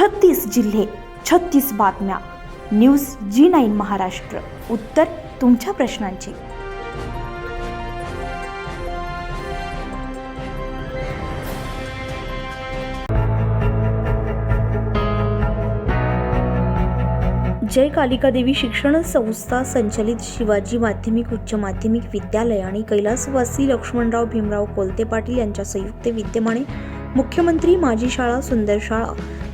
छत्तीस जिल्हे छत्तीस बातम्या. News G nine Maharashtra. उत्तर तुमच्या प्रश्नांची. जय कालिका देवी शिक्षण संस्था संचलित शिवाजी माध्यमिक उच्च माध्यमिक विद्यालय आणि कैलासवासी लक्ष्मणराव भीमराव कोलते पाटील यांच्या संयुक्त विद्यमाने मुख्यमंत्री माझी शाळा सुंदर शाळा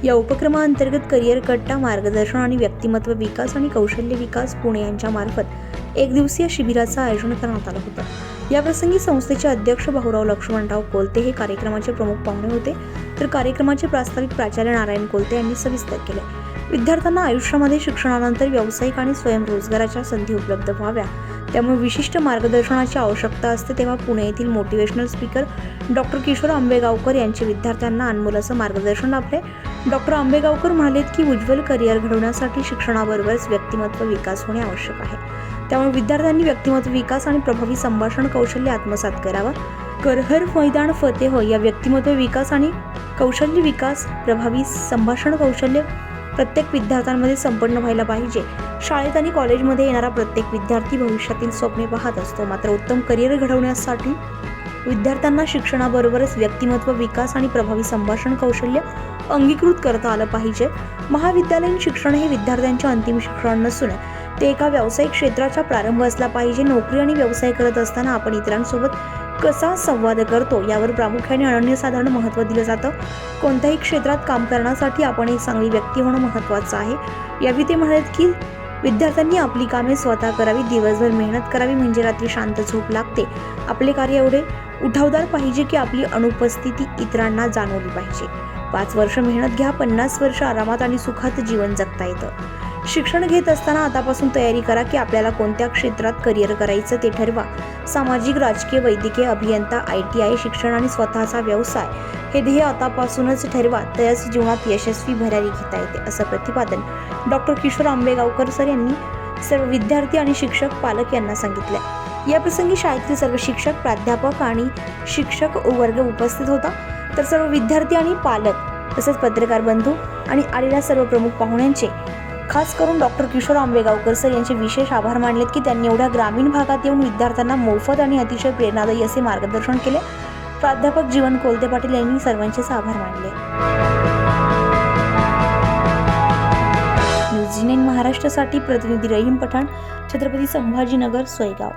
या उपक्रमाअंतर्गत करिअर कट्टा मार्गदर्शन आणि व्यक्तिमत्व विकास आणि कौशल्य विकास पुणे यांच्या मार्फत एक दिवसीय शिबिराचं आयोजन करण्यात आलं होतं. याप्रसंगी संस्थेचे अध्यक्ष भाऊराव लक्ष्मणराव कोलते हे कार्यक्रमाचे प्रमुख पाहुणे होते. तर कार्यक्रमाचे प्रास्ताविक प्राचार्य नारायण कोलते यांनी सविस्तर केले. विद्यार्थ्यांना आयुष्यामध्ये शिक्षणानंतर व्यावसायिक आणि स्वयंरोजगाराच्या संधी उपलब्ध व्हाव्या. त्यामुळे विशिष्ट मार्गदर्शनाची आवश्यकता असते तेव्हा पुणे येथील motivational speaker doctor Kishor Ambegaonkar यांचे विद्यार्थ्यांना अनमोलाचं मार्गदर्शन लाभले डॉक्टर आंबेगावकर म्हणालेत की उज्ज्वल करिअर घडवण्यासाठी शिक्षणाबरोबरच व्यक्तिमत्व विकास होणे आवश्यक आहे. त्यामुळे विद्यार्थ्यांनी व्यक्तिमत्व विकास आणि प्रभावी संभाषण कौशल्य आत्मसात करावं. करहर मैदान फतेह या व्यक्तिमत्व विकास आणि कौशल्य विकास प्रभावी संभाषण कौशल्य प्रत्येक विद्यार्थ्यांमध्ये संपन्न व्हायला पाहिजे. शाळेत आणि कॉलेजमध्ये येणारा प्रत्येक विद्यार्थी भविष्यातील स्वप्ने पाहत असतो. मात्र उत्तम करिअर घडवण्यासाठी विद्यार्थ्यांना शिक्षणाबरोबरच व्यक्तिमत्व विकास आणि प्रभावी संभाषण कौशल्य अंगीकृत करता आलं पाहिजे. महाविद्यालयीन शिक्षण हे विद्यार्थ्यांचे अंतिम शिक्षण नसून ते एका व्यावसायिक क्षेत्राचा प्रारंभ असला पाहिजे. नोकरी आणि व्यवसाय करत असताना आपण इतरांसोबत कसा संवाद करतो यावर प्रामुख्याने अनन्यसाधारण महत्त्व दिलं जातं. कोणत्याही क्षेत्रात काम करण्यासाठी आपण एक चांगली व्यक्ती होणं महत्त्वाचं आहे. यावेळी ते म्हणत की विद्यार्थ्यांनी आपली कामे स्वतः करावी दिवसभर मेहनत करावी म्हणजे रात्री शांत झोप लागते. आपले कार्य एवढे उठावदार पाहिजे की आपली अनुपस्थिती इतरांना जाणवली पाहिजे. पाच वर्ष मेहनत घ्या पन्नास वर्ष आरामात आणि सुखात जीवन जगता येतं. शिक्षण घेत असताना आतापासून तयारी करा की आपल्याला कोणत्या क्षेत्रात करिअर करायचं ते ठरवा. सामाजिक राजकीय वैद्यकीय अभियंता आय टी आय शिक्षण आणि स्वतःचा व्यवसाय हे ध्येय आतापासूनच ठरवा. तरच जीवनात यशस्वी भरारी घेता येते असं प्रतिपादन डॉक्टर किशोर आंबेगावकर सर यांनी सर्व विद्यार्थी आणि शिक्षक पालक यांना सांगितले याप्रसंगी शाळेतील सर्व शिक्षक प्राध्यापक आणि शिक्षक वर्ग उपस्थित होता. तर सर्व विद्यार्थी आणि पालक तसेच पत्रकार बंधू आणि आलेल्या सर्व प्रमुख पाहुण्यांचे खास करून डॉक्टर किशोर आंबेगावकर सर यांचे विशेष आभार मानलेत की त्यांनी एवढ्या ग्रामीण भागात येऊन विद्यार्थ्यांना मोफत आणि अतिशय प्रेरणादायी असे मार्गदर्शन केले. प्राध्यापक जीवन कोलते पाटील यांनी सर्वांचेच आभार मानले. न्यूज महाराष्ट्रासाठी प्रतिनिधी रहीम पठाण छत्रपती संभाजीनगर सोयगाव.